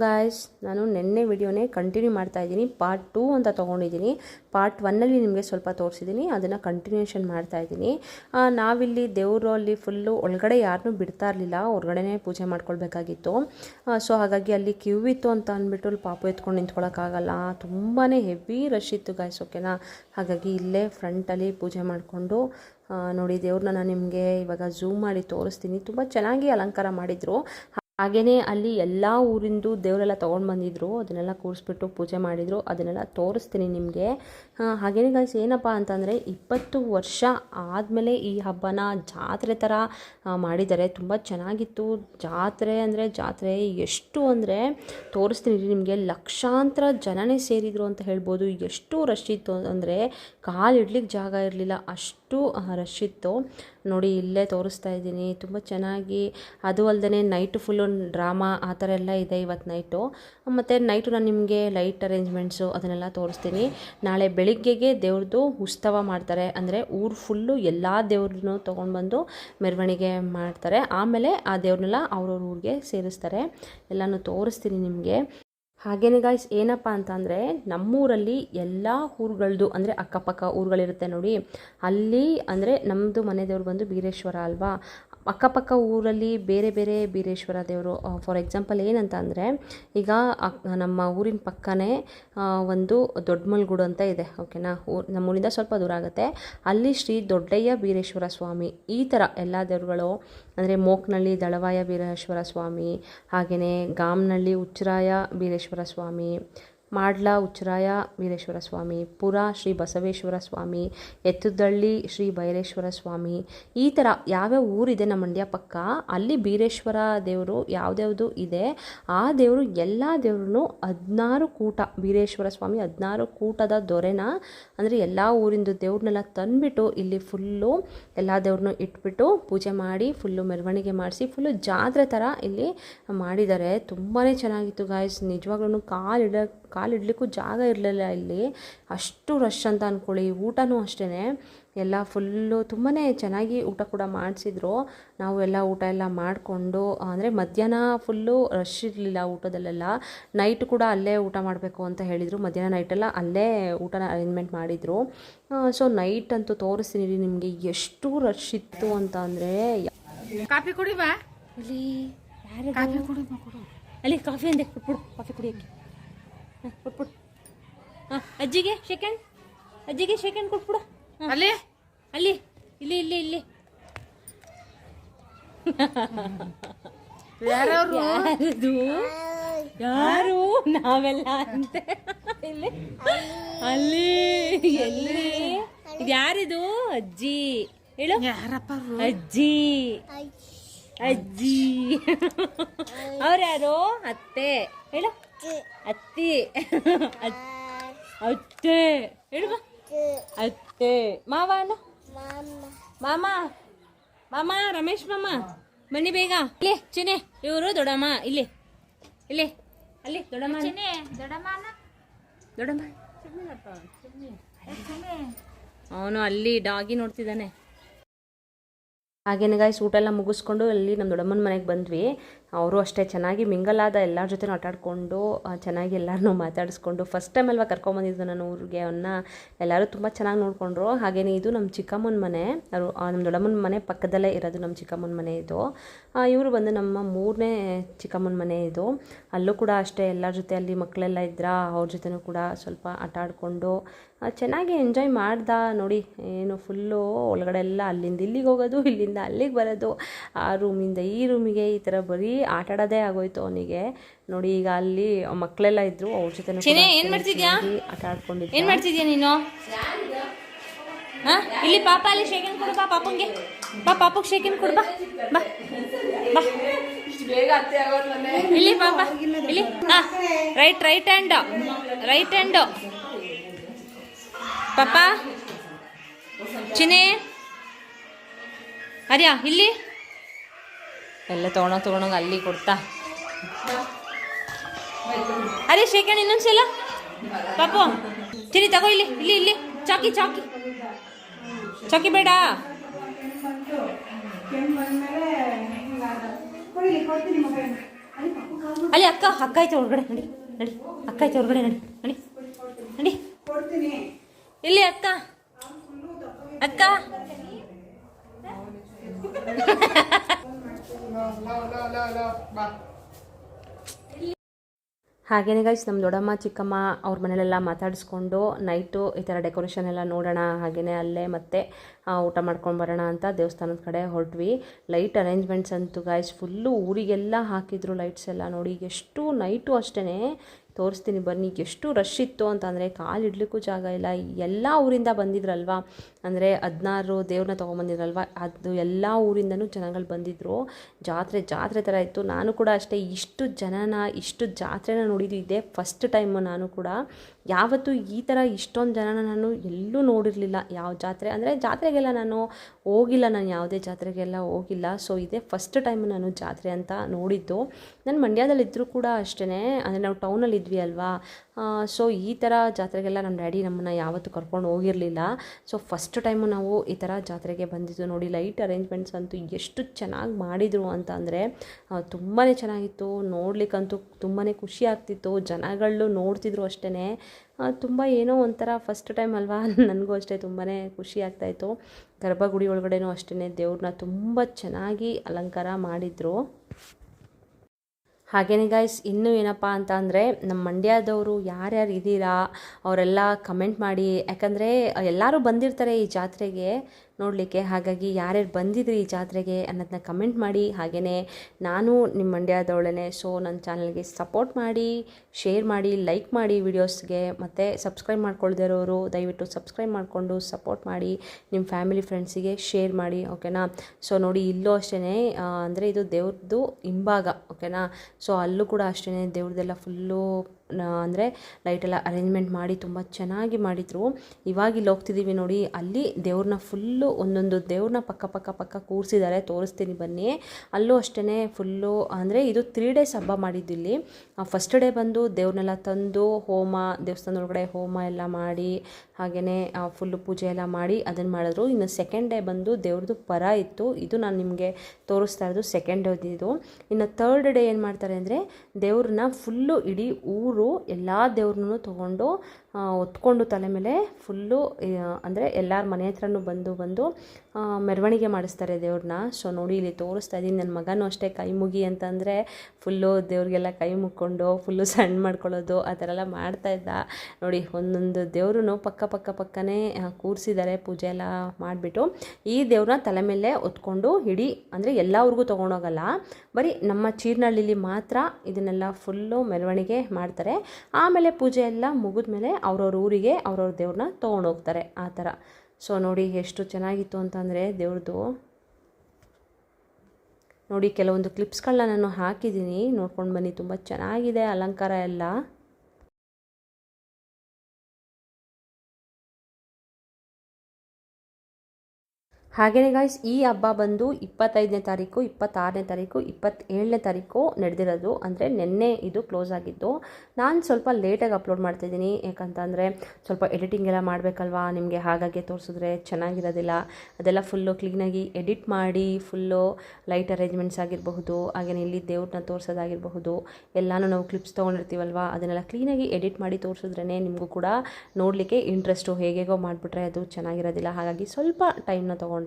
Guys ನಾನು ನಿನ್ನೆ ವಿಡಿಯೋನೇ continue ಮಾಡ್ತಾ ಇದ್ದೀನಿ. ಪಾರ್ಟ್ ಟೂ ಅಂತ ತೊಗೊಂಡಿದ್ದೀನಿ. ಪಾರ್ಟ್ ಒನ್ನಲ್ಲಿ ನಿಮಗೆ ಸ್ವಲ್ಪ ತೋರಿಸಿದ್ದೀನಿ. ಅದನ್ನು ಕಂಟಿನ್ಯೂಷನ್ ಮಾಡ್ತಾ ಇದ್ದೀನಿ. ನಾವಿಲ್ಲಿ ದೇವರು ಅಲ್ಲಿ ಫುಲ್ಲು ಒಳಗಡೆ ಯಾರನ್ನೂ ಬಿಡ್ತಾ ಇರಲಿಲ್ಲ. ಹೊರಗಡೆನೇ ಪೂಜೆ ಮಾಡ್ಕೊಳ್ಬೇಕಾಗಿತ್ತು. ಸೊ ಹಾಗಾಗಿ ಅಲ್ಲಿ ಕ್ಯೂ ಇತ್ತು ಅಂತ ಅಂದ್ಬಿಟ್ಟು ಅಲ್ಲಿ ಪಾಪು ಎತ್ಕೊಂಡು ನಿಂತ್ಕೊಳ್ಳೋಕ್ಕಾಗಲ್ಲ ತುಂಬಾ ಹೆವಿ ರಶ್ ಇತ್ತು ಗಾಯ್ಸ್ ಓಕೆನಾ ಹಾಗಾಗಿ ಇಲ್ಲೇ ಫ್ರಂಟಲ್ಲಿ ಪೂಜೆ ಮಾಡಿಕೊಂಡು ನೋಡಿ ದೇವ್ರನ್ನ ನಾನು ನಿಮಗೆ ಇವಾಗ ಝೂಮ್ ಮಾಡಿ ತೋರಿಸ್ತೀನಿ. ತುಂಬ ಚೆನ್ನಾಗಿ ಅಲಂಕಾರ ಮಾಡಿದರು. ಹಾಗೆಯೇ ಅಲ್ಲಿ ಎಲ್ಲ ಊರಿಂದು ದೇವರೆಲ್ಲ ತೊಗೊಂಡು ಬಂದಿದ್ರು, ಅದನ್ನೆಲ್ಲ ಕೂರಿಸ್ಬಿಟ್ಟು ಪೂಜೆ ಮಾಡಿದರು, ಅದನ್ನೆಲ್ಲ ತೋರಿಸ್ತೀನಿ ನಿಮಗೆ. ಹಾಗೇನೇ ಗೈಸ್ ಏನಪ್ಪ ಅಂತಂದರೆ ಇಪ್ಪತ್ತು ವರ್ಷ ಆದಮೇಲೆ ಈ ಹಬ್ಬನ ಜಾತ್ರೆ ಥರ ಮಾಡಿದ್ದಾರೆ. ತುಂಬ ಚೆನ್ನಾಗಿತ್ತು. ಜಾತ್ರೆ ಅಂದರೆ ಜಾತ್ರೆ ಎಷ್ಟು ಅಂದರೆ, ತೋರಿಸ್ತೀನಿ ನಿಮಗೆ, ಲಕ್ಷಾಂತರ ಜನನೇ ಸೇರಿದರು ಅಂತ ಹೇಳ್ಬೋದು. ಎಷ್ಟು ರಶ್ ಇತ್ತು ಅಂದರೆ, ಕಾಲು ಇಡ್ಲಿಕ್ಕೆ ಜಾಗ ಇರಲಿಲ್ಲ. ಅಷ್ಟು ರಶ್ ಇತ್ತು. ನೋಡಿ, ಇಲ್ಲೇ ತೋರಿಸ್ತಾ ಇದ್ದೀನಿ. ತುಂಬ ಚೆನ್ನಾಗಿ, ಅದು ಅಲ್ಲದೆ ನೈಟ್ ಫುಲ್ಲು ಡ್ರಾಮಾ ಆ ಥರ ಎಲ್ಲ ಇದೆ ಇವತ್ತು ನೈಟು ಮತ್ತು ನೈಟು ನಾನು ನಿಮಗೆ ಲೈಟ್ ಅರೇಂಜ್ಮೆಂಟ್ಸು ಅದನ್ನೆಲ್ಲ ತೋರಿಸ್ತೀನಿ. ನಾಳೆ ಬೆಳಿಗ್ಗೆಗೆ ದೇವ್ರದ್ದು ಉತ್ಸವ ಮಾಡ್ತಾರೆ. ಅಂದರೆ ಊರು ಫುಲ್ಲು ಎಲ್ಲ ದೇವ್ರನ್ನೂ ತೊಗೊಂಡು ಬಂದು ಮೆರವಣಿಗೆ ಮಾಡ್ತಾರೆ. ಆಮೇಲೆ ಆ ದೇವ್ರನ್ನೆಲ್ಲ ಅವ್ರವ್ರ ಊರಿಗೆ ಸೇರಿಸ್ತಾರೆ. ಎಲ್ಲನೂ ತೋರಿಸ್ತೀನಿ ನಿಮಗೆ. ಹಾಗೇನೆ ಗಾಯ್ಸ್ ಏನಪ್ಪ ಅಂತ ಅಂದರೆ ನಮ್ಮೂರಲ್ಲಿ ಎಲ್ಲ ಊರುಗಳದ್ದು ಅಂದರೆ ಅಕ್ಕಪಕ್ಕ ಊರುಗಳಿರುತ್ತೆ ನೋಡಿ. ಅಲ್ಲಿ ಅಂದರೆ ನಮ್ಮದು ಮನೆ ದೇವ್ರು ಬಂದು ಬೀರೇಶ್ವರ ಅಲ್ವಾ? ಅಕ್ಕಪಕ್ಕ ಊರಲ್ಲಿ ಬೇರೆ ಬೇರೆ ಬೀರೇಶ್ವರ ದೇವರು ಫಾರ್ ಎಕ್ಸಾಂಪಲ್ ಏನಂತ ಅಂದರೆ, ಈಗ ನಮ್ಮ ಊರಿನ ಪಕ್ಕನೇ ಒಂದು ದೊಡ್ಡಮಲ್ಗೂಡು ಅಂತ ಇದೆ ಓಕೆನಾ ಊರ್ ನಮ್ಮೂರಿಂದ ಸ್ವಲ್ಪ ದೂರ ಆಗುತ್ತೆ. ಅಲ್ಲಿ ಶ್ರೀ ದೊಡ್ಡಯ್ಯ ಬೀರೇಶ್ವರ ಸ್ವಾಮಿ, ಈ ಥರ ಎಲ್ಲ ದೇವರುಗಳು, ಅಂದರೆ ಮೋಕ್ನಳ್ಳಿ, ದಳವಾಯ ಬೀರೇಶ್ವರ ಸ್ವಾಮಿ ಹಾಗೆಯೇ ಗಾಮ್ನಳ್ಳಿ, ಉಚ್ಚರಾಯ ಬೀರೇಶ್ವರ ಸ್ವಾಮಿ ಮಾಡ್ಲ ಉಚ್ಚರಾಯ ವೀರೇಶ್ವರ ಸ್ವಾಮಿ, ಪುರ ಶ್ರೀ ಬಸವೇಶ್ವರ ಸ್ವಾಮಿ, ಎತ್ತುದಳ್ಳಿ ಶ್ರೀ ಭೈರೇಶ್ವರ ಸ್ವಾಮಿ, ಈ ಥರ ಯಾವ್ಯಾವ ಊರಿದೆ ನಮ್ಮ ಮಂಡ್ಯ ಪಕ್ಕ? ಅಲ್ಲಿ ಬೀರೇಶ್ವರ ದೇವರು ಯಾವ್ದ್ಯಾವುದು ಇದೆ? ಆ ದೇವರು, ಎಲ್ಲ ದೇವ್ರೂ ಹದಿನಾರು ಕೂಟ, ಬೀರೇಶ್ವರ ಸ್ವಾಮಿ ಹದಿನಾರು ಕೂಟದ ದೊರೆನ ಅಂದರೆ ಎಲ್ಲ ಊರಿಂದು ದೇವ್ರನ್ನೆಲ್ಲ ತಂದುಬಿಟ್ಟು ಇಲ್ಲಿ ಫುಲ್ಲು ಎಲ್ಲ ದೇವ್ರನ್ನೂ ಇಟ್ಬಿಟ್ಟು ಪೂಜೆ ಮಾಡಿ, ಫುಲ್ಲು ಮೆರವಣಿಗೆ ಮಾಡಿಸಿ, ಫುಲ್ಲು ಜಾತ್ರೆ ಥರ ಇಲ್ಲಿ ಮಾಡಿದ್ದಾರೆ. ತುಂಬಾ ಚೆನ್ನಾಗಿತ್ತು ಗಾಯ್ಸ್ ನಿಜವಾಗ್ಲೂ ಕಾಲಿಡ ಕಾಲಿಡ್ಲಿಕ್ಕೂ ಜಾಗ ಇರಲಿಲ್ಲ ಇಲ್ಲಿ. ಅಷ್ಟು ರಶ್ ಅಂತ ಅಂದ್ಕೊಳ್ಳಿ ಊಟನೂ ಅಷ್ಟೇ ಎಲ್ಲ ಫುಲ್ಲು ತುಂಬಾ ಚೆನ್ನಾಗಿ ಊಟ ಕೂಡ ಮಾಡಿಸಿದ್ರು. ನಾವು ಎಲ್ಲ ಊಟ ಎಲ್ಲ ಮಾಡಿಕೊಂಡು ಅಂದರೆ ಮಧ್ಯಾಹ್ನ ಫುಲ್ಲು ರಶ್ ಇರಲಿಲ್ಲ ಊಟದಲ್ಲೆಲ್ಲ. ನೈಟ್ ಕೂಡ ಅಲ್ಲೇ ಊಟ ಮಾಡಬೇಕು ಅಂತ ಹೇಳಿದರು. ಮಧ್ಯಾಹ್ನ ನೈಟೆಲ್ಲ ಅಲ್ಲೇ ಊಟನ ಅರೇಂಜ್ಮೆಂಟ್ ಮಾಡಿದರು. ಸೊ ನೈಟ್ ಅಂತೂ ತೋರಿಸ್ತೀನಿ ರೀ ನಿಮಗೆ. ಎಷ್ಟು ರಶ್ ಇತ್ತು ಅಂತ ಅಂದರೆ ಕಾಫಿ ಕುಡಿ ಬಾ ಇಲ್ಲಿ ಕಾಫಿ ಕುಡಿ ಅಲ್ಲಿ ಕಾಫಿ ಅಂದೆ. ಕೊಟ್ಬಿಡು ಕಾಫಿ ಕುಡಿಯೋಕ್ಕೆ. ಕೊಟ್ಬಿಡು ಹಾಂ ಅಜ್ಜಿಗೆ ಶೆಕೆಂಡ್ ಅಜ್ಜಿಗೆ ಶೆಕೆಂಡ್ ಕೊಟ್ಬಿಡು. ಅಲ್ಲಿ? ಅಲ್ಲಿ ಇಲ್ಲಿ ಇಲ್ಲಿ ಇಲ್ಲಿ. ಯಾರದು? ಯಾರು? ನಾವೆಲ್ಲ ಅಂತೆ. ಇಲ್ಲಿ. ಅಲ್ಲಿ ಎಲ್ಲಿ? ಇದು ಯಾರಿದು? ಅಜ್ಜಿ. ಹೇಳು. ಯಾರಪ್ಪ? ಅಜ್ಜಿ. ಅಜ್ಜಿ. ಅವ್ರ್ಯಾರು ಅತ್ತೆ. ಹೇಳು. ಅತ್ತಿ. ಅತ್- ಅತ್ತೆ. ಹೇಳುವ. ಅತ್ತೆ. ಮಾವ ಅಲ್ಲ ಮಾಮ. ಮಾಮ. ರಮೇಶ್ ಮಾಮ. ಬನ್ನಿ ಬೇಗ. ಇಲ್ಲಿ ಚಿನೆ ಇವರು ದೊಡ್ಡಮ್ಮ. ಇಲ್ಲಿ. ಇಲ್ಲಿ. ಅಲ್ಲಿ ದೊಡ್ಡಮ್ಮ. ದೊಡ್ಡಮ್ಮ ಅವನು ಅಲ್ಲಿ ಡಾಗಿ ನೋಡ್ತಿದ್ದಾನೆ. ಹಾಗೇನೆ ಗಾಯ್ಸ್ ಊಟ ಎಲ್ಲ ಮುಗಿಸ್ಕೊಂಡು ಅಲ್ಲಿ ನಮ್ಮ ದೊಡ್ಡಮ್ಮನ ಮನೆಗೆ ಬಂದ್ವಿ. ಅವರು ಅಷ್ಟೇ ಚೆನ್ನಾಗಿ ಮಿಂಗಲ್ ಆದ ಎಲ್ಲರ ಜೊತೆ ಆಟಾಡಿಕೊಂಡು ಚೆನ್ನಾಗಿ ಎಲ್ಲರನ್ನೂ ಮಾತಾಡಿಸ್ಕೊಂಡು ಫಸ್ಟ್ ಟೈಮ್ ಅಲ್ವಾ ಕರ್ಕೊಂಬಂದಿದ್ದು ನಾನು ಊರಿಗೆ ಅವನ್ನ ಎಲ್ಲರೂ ತುಂಬ ಚೆನ್ನಾಗಿ ನೋಡಿಕೊಂಡ್ರು. ಹಾಗೆಯೇ ಇದು ನಮ್ಮ ಚಿಕ್ಕಮ್ಮನ ಮನೆ, ಅವರು ನಮ್ಮ ದೊಡ್ಡಮ್ಮನ ಮನೆ ಪಕ್ಕದಲ್ಲೇ ಇರೋದು ನಮ್ಮ ಚಿಕ್ಕಮ್ಮನ ಮನೆ ಇದು. ಇವರು ಬಂದು ನಮ್ಮ ಮೂರನೇ ಚಿಕ್ಕಮ್ಮನ ಮನೆ ಇದು. ಅಲ್ಲೂ ಕೂಡ ಅಷ್ಟೇ ಎಲ್ಲರ ಜೊತೆ ಅಲ್ಲಿ ಮಕ್ಕಳೆಲ್ಲ ಇದ್ರ, ಅವ್ರ ಜೊತೆನೂ ಕೂಡ ಸ್ವಲ್ಪ ಆಟಾಡಿಕೊಂಡು ಚೆನ್ನಾಗಿ ಎಂಜಾಯ್ ಮಾಡ್ದ ನೋಡಿ. ಏನು ಫುಲ್ಲು ಒಳಗಡೆ ಎಲ್ಲ ಅಲ್ಲಿಂದ ಇಲ್ಲಿಗೆ ಹೋಗೋದು, ಇಲ್ಲಿಂದ ಅಲ್ಲಿಗೆ ಬರೋದು. ಆ ರೂಮಿಂದ ಈ ರೂಮಿಗೆ ಈ ಥರ ಬರೀ ಆಟ ಆಡೋದೇ ಆಗೋಯ್ತು ಅವನಿಗೆ. ನೋಡಿ ಈಗ ಅಲ್ಲಿ ಮಕ್ಕಳೆಲ್ಲ ಇದ್ರು ಅವ್ರ ಜೊತೆ ಏನ್ ಮಾಡ್ತಿದ್ಯಾ? ಆಟ ಆಡ್ಕೊಂಡಿದ್ದೆ. ಏನ್ ಮಾಡ್ತಿದ್ಯಾ ನೀನು? ಇಲ್ಲಿ ಪಾಪ ಅಲ್ಲಿ ಶೇಕಿನ್ ಕೊಡು ಬಾ ಪಾಪಂಗೆ. ಬಾ ಪಾಪಗ್ ಶೇಕಿನ್ ಕೊಡು ಬಾ. ಬಾ. ಬಾ. ಇಲ್ಲಿ ಪಾಪ ಇಲ್ಲಿ. ಹಾ. Right right hand right hand ಪಾಪ. ಚಿನಿ ಅರ್ಯಾ ಇಲ್ಲಿ. ಎಲ್ಲ ತೊಗೊಂಡೋಗಿ ತೊಗೊಂಡೋಗಿ ಅಲ್ಲಿ ಕೊಡ್ತಾ. ಅದೇ ಶೇಖನ್ ಇನ್ನೊಂದ್ಸಲ? ಪಾಪು. ತಿರಿ, ತಗೋ ಇಲ್ಲಿ ಇಲ್ಲಿ ಇಲ್ಲಿ. ಚಾಕಿ ಚಾಕಿ. ಚಾಕಿ ಬೇಡ. ಅಲ್ಲಿ ಅಕ್ಕ ಅಕ್ಕ ಐತೆ ಹೊರಗಡೆ ನಡಿ ನಡಿ. ಅಕ್ಕ ಐತೆ ಹೊರಗಡೆ ನಡಿ ನಡಿ ನಡಿ. ಇಲ್ಲಿ ಅಕ್ಕ. ಅಕ್ಕ. ಹಾಗೇನೆ ಗೈಸ್ ನಮ್ಮ ದೊಡ್ಡಮ್ಮ, ಚಿಕ್ಕಮ್ಮ ಅವ್ರ ಮನೇಲೆಲ್ಲ ಮಾತಾಡಿಸ್ಕೊಂಡು ನೈಟು ಈ ಥರ ಡೆಕೋರೇಷನ್ ಎಲ್ಲ ನೋಡೋಣ ಹಾಗೆಯೇ ಅಲ್ಲೇ ಮತ್ತೆ ಊಟ ಮಾಡ್ಕೊಂಡು ಬರೋಣ ಅಂತ ದೇವಸ್ಥಾನದ ಕಡೆ ಹೊರಟ್ವಿ. ಲೈಟ್ ಅರೇಂಜ್ಮೆಂಟ್ಸ್ ಅಂತೂ ಗಾಯ್ಸ್ ಫುಲ್ಲು ಊರಿಗೆಲ್ಲ ಹಾಕಿದ್ರು ಲೈಟ್ಸ್ ಎಲ್ಲ ನೋಡಿ, ಎಷ್ಟು ನೈಟು ಅಷ್ಟೇ ತೋರಿಸ್ತೀನಿ ಬನ್ನಿ, ಎಷ್ಟು ರಶ್ ಇತ್ತು ಅಂತಂದರೆ ಕಾಲು ಇಡ್ಲಿಕ್ಕೂ ಜಾಗ ಇಲ್ಲ. ಎಲ್ಲ ಊರಿಂದ ಬಂದಿದ್ರಲ್ವಾ? ಅಂದರೆ ಹದಿನಾರು ದೇವ್ರನ್ನ ತೊಗೊಂಬಂದಿದ್ರಲ್ವ? ಅದು ಎಲ್ಲ ಊರಿಂದನೂ ಜನಗಳು ಬಂದಿದ್ದರು ಜಾತ್ರೆ ಜಾತ್ರೆ ಥರ ಇತ್ತು. ನಾನು ಕೂಡ ಅಷ್ಟೇ ಇಷ್ಟು ಜನನ, ಇಷ್ಟು ಜಾತ್ರೆನ ನೋಡಿದ್ದು ಇದೇ ಫಸ್ಟ್ ಟೈಮು ನಾನು ಕೂಡ. ಯಾವತ್ತೂ ಈ ಥರ ಇಷ್ಟೊಂದು ಜನನ ನಾನು ಎಲ್ಲೂ ನೋಡಿರಲಿಲ್ಲ ಯಾವ ಜಾತ್ರೆ. ಅಂದರೆ ಜಾತ್ರೆಗೆಲ್ಲ ನಾನು ಹೋಗಿಲ್ಲ, ನಾನು ಯಾವುದೇ ಜಾತ್ರೆಗೆಲ್ಲ ಹೋಗಿಲ್ಲ. ಸೊ ಇದೇ ಫಸ್ಟ್ ಟೈಮ್ ನಾನು ಜಾತ್ರೆ ಅಂತ ನೋಡಿದ್ದು. ನಾನು ಮಂಡ್ಯದಲ್ಲಿದ್ದರೂ ಕೂಡ ಅಷ್ಟೇ ಅಂದರೆ ನಾವು ಟೌನಲ್ಲಿದ್ವಿ ಅಲ್ವಾ? ಸೊ ಈ ಥರ ಜಾತ್ರೆಗೆಲ್ಲ ನಮ್ಮ ಡ್ಯಾಡಿ ನಮ್ಮನ್ನು ಯಾವತ್ತೂ ಕರ್ಕೊಂಡು ಹೋಗಿರಲಿಲ್ಲ. ಸೊ ಫಸ್ಟ್ ಟೈಮು ನಾವು ಈ ಥರ ಜಾತ್ರೆಗೆ ಬಂದಿದ್ದು ನೋಡಿ ಲೈಟ್ ಅರೇಂಜ್ಮೆಂಟ್ಸ್ ಅಂತೂ ಎಷ್ಟು ಚೆನ್ನಾಗಿ ಮಾಡಿದರು ಅಂತ ಅಂದರೆ ತುಂಬಾ ಚೆನ್ನಾಗಿತ್ತು. ನೋಡ್ಲಿಕ್ಕಂತೂ ತುಂಬಾ ಖುಷಿ ಆಗ್ತಿತ್ತು. ಜನಗಳು ನೋಡ್ತಿದ್ರು ಅಷ್ಟೇ ತುಂಬ ಏನೋ ಒಂಥರ ಫಸ್ಟ್ ಟೈಮ್ ಅಲ್ವಾ? ನನಗೂ ಅಷ್ಟೇ ತುಂಬಾ ಖುಷಿ ಆಗ್ತಾಯಿತ್ತು ಗರ್ಭಗುಡಿ ಒಳಗಡೆನೂ ಅಷ್ಟೇ ದೇವ್ರನ್ನ ತುಂಬ ಚೆನ್ನಾಗಿ ಅಲಂಕಾರ ಮಾಡಿದರು. ಹಾಗೇನೆ ಗೈಸ್ ಇನ್ನೂ ಏನಪ್ಪ ಅಂತ ಅಂದರೆ ನಮ್ಮ ಮಂಡ್ಯದವರು ಯಾರ್ಯಾರು ಇದ್ದೀರಾ, ಅವರೆಲ್ಲ ಕಮೆಂಟ್ ಮಾಡಿ. ಯಾಕಂದರೆ, ಎಲ್ಲರೂ ಬಂದಿರ್ತಾರೆ ಈ ಜಾತ್ರೆಗೆ. ನೋಡಲಿಕ್ಕೆ. ಹಾಗಾಗಿ ಯಾರ್ಯಾರು ಬಂದಿದ್ರಿ ಈ ಜಾತ್ರೆಗೆ ಅನ್ನೋದನ್ನ ಕಮೆಂಟ್ ಮಾಡಿ. ಹಾಗೆಯೇ ನಾನು ನಿಮ್ಮ ಮಂಡ್ಯದವಳೇ ಸೊ ನನ್ನ ಚಾನಲ್ಗೆ ಸಪೋರ್ಟ್ ಮಾಡಿ ಶೇರ್ ಮಾಡಿ ಲೈಕ್ ಮಾಡಿ ವಿಡಿಯೋಸ್ಗೆ ಮತ್ತು ಸಬ್ಸ್ಕ್ರೈಬ್ ಮಾಡ್ಕೊಳ್ದೇ ಇರೋರು ದಯವಿಟ್ಟು ಸಬ್ಸ್ಕ್ರೈಬ್ ಮಾಡಿಕೊಂಡು ಸಪೋರ್ಟ್ ಮಾಡಿ, ನಿಮ್ಮ ಫ್ಯಾಮಿಲಿ ಫ್ರೆಂಡ್ಸಿಗೆ ಶೇರ್ ಮಾಡಿ ಓಕೆನಾ ಸೊ ನೋಡಿ ಇಲ್ಲೂ ಅಷ್ಟೇ ಅಂದರೆ ಇದು ದೇವ್ರದ್ದು ಹಿಂಭಾಗ ಓಕೆನಾ ಸೊ ಅಲ್ಲೂ ಕೂಡ ಅಷ್ಟೇ ದೇವ್ರದ್ದೆಲ್ಲ ಫುಲ್ಲು ಅಂದರೆ ಲೈಟೆಲ್ಲ ಅರೇಂಜ್ಮೆಂಟ್ ಮಾಡಿ ತುಂಬ ಚೆನ್ನಾಗಿ ಮಾಡಿದರು. ಇವಾಗ ಇಲ್ಲಿ ಹೋಗ್ತಿದ್ದೀವಿ ನೋಡಿ, ಅಲ್ಲಿ ದೇವ್ರನ್ನ ಫುಲ್ಲು ಒಂದೊಂದು ದೇವ್ರನ್ನ ಪಕ್ಕ ಪಕ್ಕ ಪಕ್ಕ ಕೂರಿಸಿದ್ದಾರೆ ತೋರಿಸ್ತೀನಿ ಬನ್ನಿ. ಅಲ್ಲೂ ಅಷ್ಟೇ ಫುಲ್ಲು ಅಂದರೆ ಇದು ತ್ರೀ ಡೇಸ್ ಹಬ್ಬ ಮಾಡಿದ್ದು ಇಲ್ಲಿ. ಫಸ್ಟ್ ಡೇ ಬಂದು ದೇವ್ರನ್ನೆಲ್ಲ ತಂದು ಹೋಮ ದೇವಸ್ಥಾನದೊಳಗಡೆ ಹೋಮ ಎಲ್ಲ ಮಾಡಿ ಹಾಗೆಯೇ ಫುಲ್ಲು ಪೂಜೆ ಎಲ್ಲ ಮಾಡಿ ಅದನ್ನು ಮಾಡಿದ್ರು. ಇನ್ನು ಸೆಕೆಂಡ್ ಡೇ ಬಂದು ದೇವ್ರದ್ದು ಪರ ಇತ್ತು. ಇದು ನಾನು ನಿಮಗೆ ತೋರಿಸ್ತಾ ಇರೋದು ಸೆಕೆಂಡ್ ಡೇ ಇದು. ಇನ್ನು ಥರ್ಡ್ ಡೇ ಏನು ಮಾಡ್ತಾರೆ ಅಂದರೆ ದೇವ್ರನ್ನ ಫುಲ್ಲು ಇಡೀ ಊರು ಎಲ್ಲ ದೇವ್ರನ್ನೂ ತೊಗೊಂಡು ಹೊತ್ಕೊಂಡು ತಲೆ ಮೇಲೆ ಫುಲ್ಲು ಅಂದರೆ ಎಲ್ಲರ ಮನೆ ಹತ್ರನೂ ಬಂದು ಬಂದು ಮೆರವಣಿಗೆ ಮಾಡಿಸ್ತಾರೆ ದೇವ್ರನ್ನ. ಸೊ ನೋಡಿ, ಇಲ್ಲಿ ತೋರಿಸ್ತಾ ಇದ್ದೀನಿ ನನ್ನ ಮಗನೂ ಅಷ್ಟೇ ಕೈ ಮುಗಿ ಅಂತಂದರೆ ಫುಲ್ಲು ದೇವ್ರಿಗೆಲ್ಲ ಕೈ ಮುಕ್ಕೊಂಡು ಫುಲ್ಲು ಸಣ್ಣ ಮಾಡ್ಕೊಳ್ಳೋದು, ಆ ಥರ ಎಲ್ಲ ಮಾಡ್ತಾ ಇದ್ದ. ನೋಡಿ, ಒಂದೊಂದು ದೇವ್ರೂ ಪಕ್ಕ ಪಕ್ಕ ಪಕ್ಕನೇ ಕೂರಿಸಿದ್ದಾರೆ ಪೂಜೆ ಎಲ್ಲ ಮಾಡಿಬಿಟ್ಟು. ಈ ದೇವ್ರನ್ನ ತಲೆ ಮೇಲೆ ಹೊತ್ಕೊಂಡು ಇಡೀ ಅಂದರೆ ಎಲ್ಲ ಊರಿಗೂ ತೊಗೊಂಡೋಗಲ್ಲ. ಬರೀ ನಮ್ಮ ಚೀರ್ನಳ್ಳಿಲಿ ಮಾತ್ರ ಇದನ್ನೆಲ್ಲ ಫುಲ್ಲು ಮೆರವಣಿಗೆ ಮಾಡ್ತಾರೆ. ಆಮೇಲೆ ಪೂಜೆ ಎಲ್ಲ ಮುಗಿದ್ಮೇಲೆ ಅವ್ರವ್ರ ಊರಿಗೆ ಅವ್ರವ್ರ ದೇವ್ರನ್ನ ತೊಗೊಂಡೋಗ್ತಾರೆ ಆ ಥರ. ಸೊ ನೋಡಿ ಎಷ್ಟು ಚೆನ್ನಾಗಿತ್ತು ಅಂತಂದರೆ ದೇವ್ರದ್ದು. ನೋಡಿ ಕೆಲವೊಂದು ಕ್ಲಿಪ್ಸ್ಗಳನ್ನ ನಾನು ಹಾಕಿದ್ದೀನಿ. ನೋಡ್ಕೊಂಡು ಬನ್ನಿ, ತುಂಬ ಚೆನ್ನಾಗಿದೆ ಅಲಂಕಾರ ಎಲ್ಲ. ಹಾಗೆಯೇ ಗಾಯ್ಸ್ ಈ ಹಬ್ಬ ಬಂದು ಇಪ್ಪತ್ತೈದನೇ ತಾರೀಕು, ಇಪ್ಪತ್ತಾರನೇ ತಾರೀಕು, ಇಪ್ಪತ್ತೇಳನೇ ತಾರೀಕು ನಡೆದಿರೋದು ಅಂದರೆ ನಿನ್ನೆ ಇದು ಕ್ಲೋಸ್ ಆಗಿದ್ದು. ನಾನು ಸ್ವಲ್ಪ ಲೇಟಾಗಿ ಅಪ್ಲೋಡ್ ಮಾಡ್ತಿದ್ದೀನಿ. ಯಾಕಂತಂದರೆ ಸ್ವಲ್ಪ ಎಡಿಟಿಂಗ್ ಎಲ್ಲ ಮಾಡಬೇಕಲ್ವಾ? ನಿಮಗೆ ಹಾಗಾಗಿ ತೋರಿಸಿದ್ರೆ ಚೆನ್ನಾಗಿರೋದಿಲ್ಲ. ಅದೆಲ್ಲ ಫುಲ್ಲು ಕ್ಲೀನಾಗಿ ಎಡಿಟ್ ಮಾಡಿ ಫುಲ್ಲು ಲೈಟ್ ಅರೇಂಜ್ಮೆಂಟ್ಸ್ ಆಗಿರಬಹುದು. ಹಾಗೆಯೇ ಇಲ್ಲಿ ದೇವ್ರನ್ನ ತೋರಿಸೋದಾಗಿರಬಹುದು. ಎಲ್ಲನೂ ನಾವು ಕ್ಲಿಪ್ಸ್ ತೊಗೊಂಡಿರ್ತೀವಲ್ವ? ಅದನ್ನೆಲ್ಲ ಕ್ಲೀನಾಗಿ ಎಡಿಟ್ ಮಾಡಿ ತೋರಿಸಿದ್ರೇ ನಿಮಗೂ ಕೂಡ ನೋಡಲಿಕ್ಕೆ ಇಂಟ್ರೆಸ್ಟು ಹೇಗೇಗೋ ಮಾಡಿಬಿಟ್ರೆ ಅದು ಚೆನ್ನಾಗಿರೋದಿಲ್ಲ. ಹಾಗಾಗಿ ಸ್ವಲ್ಪ ಟೈಮ್ನ ತೊಗೊಂಡೆ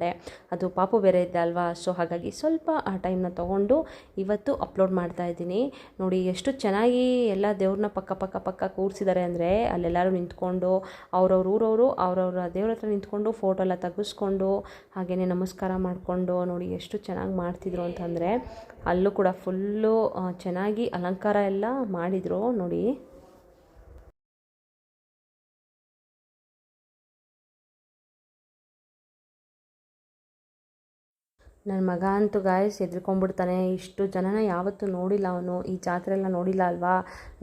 ಅದು ಪಾಪು ಬೇರೆ ಇದೆ ಅಲ್ವಾ? ಸೊ ಹಾಗಾಗಿ ಸ್ವಲ್ಪ ಆ ಟೈಮ್ನ ತೊಗೊಂಡು ಇವತ್ತು ಅಪ್ಲೋಡ್ ಮಾಡ್ತಾ ಇದ್ದೀನಿ. ನೋಡಿ, ಎಷ್ಟು ಚೆನ್ನಾಗಿ ಎಲ್ಲ ದೇವ್ರನ್ನ ಪಕ್ಕ ಪಕ್ಕ ಪಕ್ಕ ಕೂರಿಸಿದ್ದಾರೆ ಅಂದರೆ ಅಲ್ಲೆಲ್ಲರೂ ನಿಂತ್ಕೊಂಡು, ಅವ್ರವ್ರ ಊರವರು ಅವ್ರವ್ರ ದೇವ್ರ ಹತ್ರ ನಿಂತ್ಕೊಂಡು ಫೋಟೋ ಎಲ್ಲ ತೆಗೆಸ್ಕೊಂಡು ಹಾಗೆಯೇ ನಮಸ್ಕಾರ ಮಾಡಿಕೊಂಡು, ನೋಡಿ ಎಷ್ಟು ಚೆನ್ನಾಗಿ ಮಾಡ್ತಿದ್ರು ಅಂತಂದರೆ ಅಲ್ಲೂ ಕೂಡ ಫುಲ್ಲು ಚೆನ್ನಾಗಿ ಅಲಂಕಾರ ಎಲ್ಲ ಮಾಡಿದರು. ನೋಡಿ. ನನ್ನ ಮಗ ಅಂತೂ ಗಾಯಸ್ ಹೆದ್ರಿಕೊಂಡ್ಬಿಡ್ತಾನೆ ಇಷ್ಟು ಜನನ ಯಾವತ್ತೂ ನೋಡಿಲ್ಲ ಅವನು. ಈ ಜಾತ್ರೆ ಎಲ್ಲ ನೋಡಿಲ್ಲ ಅಲ್ವಾ?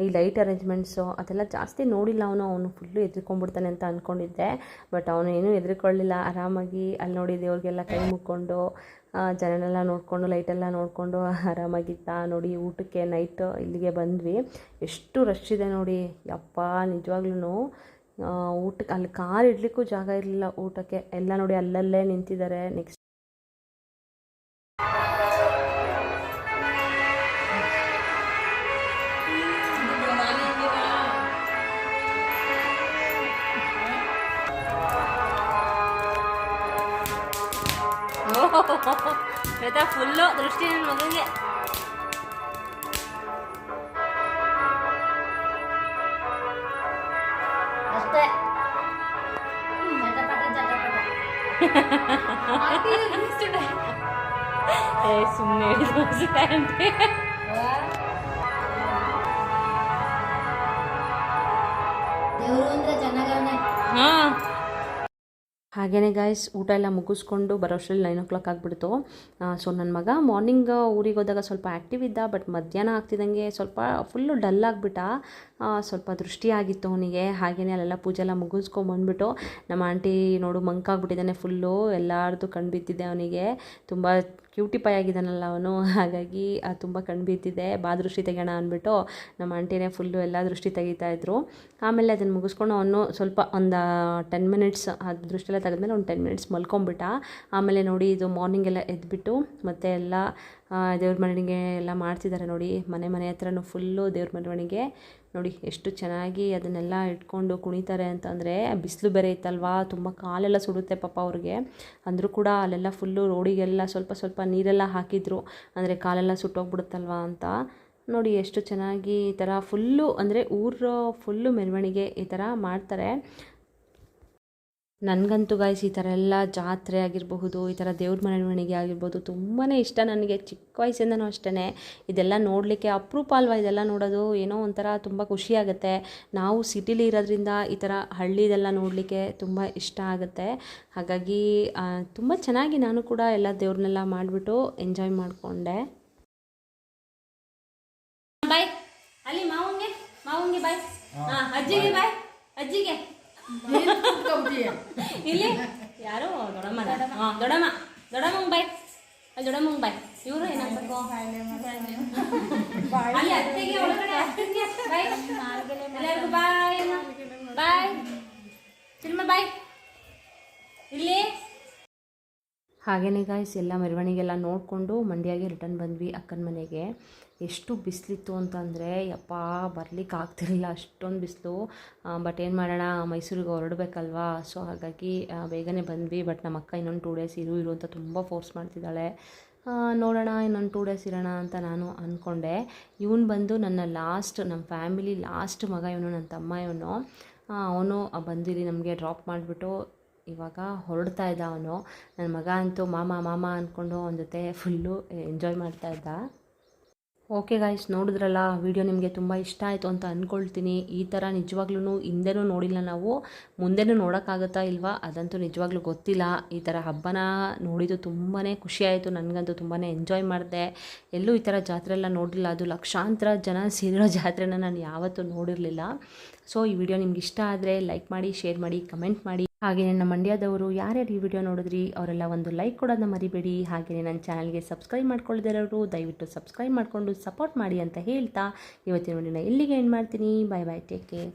ಈ ಲೈಟ್ ಅರೇಂಜ್ಮೆಂಟ್ಸು ಅದೆಲ್ಲ ಜಾಸ್ತಿ ನೋಡಿಲ್ಲ ಅವನು. ಅವನು ಫುಲ್ಲು ಹೆದ್ರಿಕೊಂಡ್ಬಿಡ್ತಾನೆ ಅಂತ ಅಂದ್ಕೊಂಡಿದ್ದೆ ಬಟ್ ಅವನು ಏನೂ ಹೆದ್ರಿಕೊಳ್ಳಿಲ್ಲ ಆರಾಮಾಗಿ ಅಲ್ಲಿ ನೋಡಿ ದೇವ್ರಿಗೆಲ್ಲ ಕೈ ಮುಕ್ಕೊಂಡು ಜನನೆಲ್ಲ ನೋಡಿಕೊಂಡು ಲೈಟೆಲ್ಲ ನೋಡಿಕೊಂಡು ಆರಾಮಾಗಿತ್ತಾ ನೋಡಿ ಊಟಕ್ಕೆ ನೈಟ್ ಇಲ್ಲಿಗೆ ಬಂದ್ವಿ. ಎಷ್ಟು ರಶ್ ಇದೆ ನೋಡಿ. ಯಪ್ಪ ನಿಜವಾಗ್ಲೂ ಊಟಕ್ಕೆ, ಅಲ್ಲಿ ಕಾರ್ ಇಡ್ಲಿಕ್ಕೂ ಜಾಗ ಇರಲಿಲ್ಲ ಊಟಕ್ಕೆ. ಎಲ್ಲ ನೋಡಿ ಅಲ್ಲಲ್ಲೇ ನಿಂತಿದ್ದಾರೆ. ನೆಕ್ಸ್ಟ್ ಶ್ವೇತಾ ಫುಲ್ಲು ದೃಷ್ಟಿ ನನ್ನ ಮಗನಿಗೆ ಅಷ್ಟೇ ಏ ಸುಮ್ಮನೆ ಹಾಗೆಯೇ ಗಾಯ್ಸ್ ಊಟ ಎಲ್ಲ ಮುಗಿಸ್ಕೊಂಡು ಬರೋಷ್ಟರಲ್ಲಿ ನೈನ್ ಓ ಕ್ಲಾಕ್ ಆಗಿಬಿಡ್ತು. ಸೊ ನನ್ನ ಮಗ ಮಾರ್ನಿಂಗ್ ಊರಿಗೆ ಹೋದಾಗ ಸ್ವಲ್ಪ ಆ್ಯಕ್ಟಿವ್ ಇದ್ದ ಬಟ್ ಮಧ್ಯಾಹ್ನ ಆಗ್ತಿದ್ದಂಗೆ ಸ್ವಲ್ಪ ಫುಲ್ಲು ಡಲ್ ಆಗಿಬಿಟ್ಟ. ಸ್ವಲ್ಪ ದೃಷ್ಟಿ ಆಗಿತ್ತು ಅವನಿಗೆ. ಹಾಗೆಯೇ ಅಲ್ಲೆಲ್ಲ ಪೂಜೆ ಎಲ್ಲ ಮುಗಿಸ್ಕೊಂಬಂದ್ಬಿಟ್ಟು ನಮ್ಮ ಆಂಟಿ ನೋಡು, ಮಂಕಾಗ್ಬಿಟ್ಟಿದ್ದಾನೆ ಫುಲ್ಲು ಎಲ್ಲರದ್ದು ಕಣ್ಣು ಬಿದ್ದಿದೆ ಅವನಿಗೆ. ತುಂಬ ಕ್ಯೂಟಿ ಪೈ ಆಗಿದ್ದಾನಲ್ಲ ಅವನು. ಹಾಗಾಗಿ ತುಂಬ ಕಣ್ಣು ಬೀತಿದೆ ಬಾ ದೃಷ್ಟಿ ತೆಗೋಣ ಅಂದ್ಬಿಟ್ಟು ನಮ್ಮ ಆಂಟಿನೇ ಫುಲ್ಲು ಎಲ್ಲ ದೃಷ್ಟಿ ತೆಗಿತಾ ಇದ್ರು. ಆಮೇಲೆ ಅದನ್ನು ಮುಗಿಸ್ಕೊಂಡು ಅವನು ಸ್ವಲ್ಪ ಒಂದು ಟೆನ್ ಮಿನಿಟ್ಸ್ ಅದು ದೃಷ್ಟಿಯೆಲ್ಲ ತೆಗೆದ್ಮೇಲೆ ಒಂದು ಟೆನ್ ಮಿನಿಟ್ಸ್ ಮಲ್ಕೊಂಬಿಟ್ಟ ಆಮೇಲೆ ನೋಡಿ ಇದು ಮಾರ್ನಿಂಗ್ ಎಲ್ಲ ಎದ್ಬಿಟ್ಟು ಮತ್ತೆ ಎಲ್ಲ ದೇವ್ರ ಮೆರವಣಿಗೆ ಎಲ್ಲ ಮಾಡ್ತಿದ್ದಾರೆ ನೋಡಿ. ಮನೆ ಮನೆ ಹತ್ರನೂ ಫುಲ್ಲು ದೇವ್ರ ಮೆರವಣಿಗೆ. ನೋಡಿ ಎಷ್ಟು ಚೆನ್ನಾಗಿ ಅದನ್ನೆಲ್ಲ ಇಟ್ಕೊಂಡು ಕುಣಿತಾರೆ ಅಂತಂದರೆ ಬಿಸಿಲು ಬೇರೆ ಇತ್ತಲ್ವಾ? ತುಂಬ ಕಾಲೆಲ್ಲ ಸುಡುತ್ತೆ ಪಾಪ ಅವ್ರಿಗೆ. ಅಂದರೂ ಕೂಡ ಅಲ್ಲೆಲ್ಲ ಫುಲ್ಲು ರೋಡಿಗೆಲ್ಲ ಸ್ವಲ್ಪ ಸ್ವಲ್ಪ ನೀರೆಲ್ಲ ಹಾಕಿದ್ರು. ಅಂದರೆ ಕಾಲೆಲ್ಲ ಸುಟ್ಟೋಗ್ಬಿಡುತ್ತಲ್ವಾ ಅಂತ. ನೋಡಿ ಎಷ್ಟು ಚೆನ್ನಾಗಿ ಈ ಥರ ಫುಲ್ಲು ಅಂದರೆ ಊರು ಫುಲ್ಲು ಮೆರವಣಿಗೆ ಈ ಥರ ಮಾಡ್ತಾರೆ. ನನಗಂತೂ ಗಾಯ್ಸ್ ಈ ಥರ ಎಲ್ಲ ಜಾತ್ರೆ ಆಗಿರಬಹುದು ಈ ಥರ ದೇವ್ರ ಮೆರವಣಿಗೆ ಆಗಿರ್ಬೋದು ತುಂಬಾ ಇಷ್ಟ ನನಗೆ. ಚಿಕ್ಕ ವಯಸ್ಸಿಂದನೂ ಅಷ್ಟೇ ಇದೆಲ್ಲ ನೋಡಲಿಕ್ಕೆ ಅಪರೂಪ ಅಲ್ವಾ ಇದೆಲ್ಲ ನೋಡೋದು? ಏನೋ ಒಂಥರ ತುಂಬ ಖುಷಿಯಾಗುತ್ತೆ ನಾವು ಸಿಟಿಲಿ ಇರೋದ್ರಿಂದ ಈ ಥರ ಹಳ್ಳಿದೆಲ್ಲ ನೋಡಲಿಕ್ಕೆ ತುಂಬ ಇಷ್ಟ ಆಗುತ್ತೆ. ಹಾಗಾಗಿ ತುಂಬ ಚೆನ್ನಾಗಿ ನಾನು ಕೂಡ ಎಲ್ಲ ದೇವ್ರನ್ನೆಲ್ಲ ಮಾಡಿಬಿಟ್ಟು ಎಂಜಾಯ್ ಮಾಡಿಕೊಂಡೆ. ಬಾಯ್ ಅಲ್ಲಿ ಮಾವಂಗೆ ಮಾವಂಗೆ ಬಾಯ್ ಹಾಂ ಅಜ್ಜಿಗೆ ಬಾಯ್ ಅಜ್ಜಿಗೆ. ಇಲ್ಲಿ ಯಾರು? ದೊಡಮ್ಮ ಹಾ ದೊಡಮ್ಮ ದೊಡ್ಡಮ್ಮಂಗ್ ಬಾಯ್ ಅಲ್ಲಿ ದೊಡಮ್ಮ ಬಾಯ್ ಇವರು ಏನಾಗ್ಬೇಕು ಅಲ್ಲಿ ಅತ್ತೆಗೆ ಒಳಗಡೆ ಬಾಯ್. ಎಲ್ಲರಿಗೂ ಬಾಯ್ ಬಾಯ್. ಸಿನಿಮಾ ಬಾಯ್. ಇಲ್ಲಿ. ಹಾಗೆಯೇ ಗಾಯ್ಸ್ ಎಲ್ಲ ಮೆರವಣಿಗೆಲ್ಲ ನೋಡಿಕೊಂಡು ಮಂಡ್ಯಾಗೆ ರಿಟರ್ನ್ ಬಂದ್ವಿ ಅಕ್ಕನ ಮನೆಗೆ. ಎಷ್ಟು ಬಿಸಿಲಿತ್ತು ಅಂತಂದರೆ, ಯಪ್ಪ, ಬರ್ಲಿಕ್ಕೆ ಆಗ್ತಿರಲಿಲ್ಲ ಅಷ್ಟೊಂದು ಬಿಸಿಲು. ಬಟ್ ಏನು ಮಾಡೋಣ, ಮೈಸೂರಿಗೆ ಹೊರಡಬೇಕಲ್ವಾ? ಸೊ ಹಾಗಾಗಿ ಬೇಗನೆ ಬಂದ್ವಿ. ಬಟ್ ನಮ್ಮ ಅಕ್ಕ ಇನ್ನೊಂದು ಟೂ ಡೇಸ್ ಇರು ಇರು ಅಂತ ತುಂಬ ಫೋರ್ಸ್ ಮಾಡ್ತಿದ್ದಾಳೆ. ನೋಡೋಣ, ಇನ್ನೊಂದು ಟೂ ಡೇಸ್ ಇರೋಣ ಅಂತ ನಾನು ಅಂದ್ಕೊಂಡೆ ಇವನು ಬಂದು ನನ್ನ ಲಾಸ್ಟ್ ನಮ್ಮ ಫ್ಯಾಮಿಲಿ ಲಾಸ್ಟ್ ಮಗ ಇವನು ನನ್ನ ತಮ್ಮ ಇವನು. ಅವನು ಬಂದಿಲ್ಲಿ ನಮಗೆ ಡ್ರಾಪ್ ಮಾಡಿಬಿಟ್ಟು ಇವಾಗ ಹೊರಡ್ತಾ ಇದ್ದ ಅವನು. ನನ್ನ ಮಗ ಅಂತೂ ಮಾಮ ಮಾಮ ಅಂದ್ಕೊಂಡು ಅವನ ಜೊತೆ ಫುಲ್ಲು ಎಂಜಾಯ್ ಮಾಡ್ತಾ ಇದ್ದ. ಓಕೆ ಗಾಯ್ಸ್, ನೋಡಿದ್ರಲ್ಲ, ವಿಡಿಯೋ ನಿಮಗೆ ತುಂಬ ಇಷ್ಟ ಆಯಿತು ಅಂತ ಅಂದ್ಕೊಳ್ತೀನಿ ಈ ಥರ ನಿಜವಾಗ್ಲೂ ಹಿಂದೆನೂ ನೋಡಿಲ್ಲ ನಾವು, ಮುಂದೆನೂ ನೋಡೋಕ್ಕಾಗುತ್ತಾ ಇಲ್ವಾ? ಅದಂತೂ ನಿಜವಾಗ್ಲೂ ಗೊತ್ತಿಲ್ಲ. ಈ ಥರ ಹಬ್ಬನ ನೋಡಿದ್ದು ತುಂಬಾ ಖುಷಿ ಆಯಿತು, ನನಗಂತೂ ತುಂಬಾ ಎಂಜಾಯ್ ಮಾಡಿದೆ. ಎಲ್ಲೂ ಈ ಥರ ಜಾತ್ರೆ ಎಲ್ಲ ನೋಡಿಲ್ಲ ಅದು ಲಕ್ಷಾಂತರ ಜನ ಸೇರಿರೋ ಜಾತ್ರೆನ ನಾನು ಯಾವತ್ತೂ ನೋಡಿರಲಿಲ್ಲ. ಸೊ ಈ ವಿಡಿಯೋ ನಿಮ್ಗೆ ಇಷ್ಟ ಆದರೆ ಲೈಕ್ ಮಾಡಿ, ಶೇರ್ ಮಾಡಿ, ಕಮೆಂಟ್ ಮಾಡಿ. ಹಾಗೆಯೇ ನಮ್ಮ ಮಂಡ್ಯದವರು ಯಾರ್ಯಾರು ಈ ವಿಡಿಯೋ ನೋಡಿದ್ರಿ, ಅವರೆಲ್ಲ ಒಂದು ಲೈಕ್ ಕೊಡೋದನ್ನ ಮರಿಬೇಡಿ. ಹಾಗೆಯೇ ನನ್ನ ಚಾನಲ್ಗೆ ಸಬ್ಸ್ಕ್ರೈಬ್ ಮಾಡ್ಕೊಳ್ದಿರೋರು, ದಯವಿಟ್ಟು ಸಬ್ಸ್ಕ್ರೈಬ್ ಮಾಡಿಕೊಂಡು ಸಪೋರ್ಟ್ ಮಾಡಿ ಅಂತ ಹೇಳ್ತಾ, ಇವತ್ತಿನ ವಿಡಿಯೋನ ಇಲ್ಲಿಗೆ ಎಂಡ್ ಮಾಡ್ತೀನಿ. ಬಾಯ್ ಬಾಯ್ ಟೇಕ್ ಕೇರ್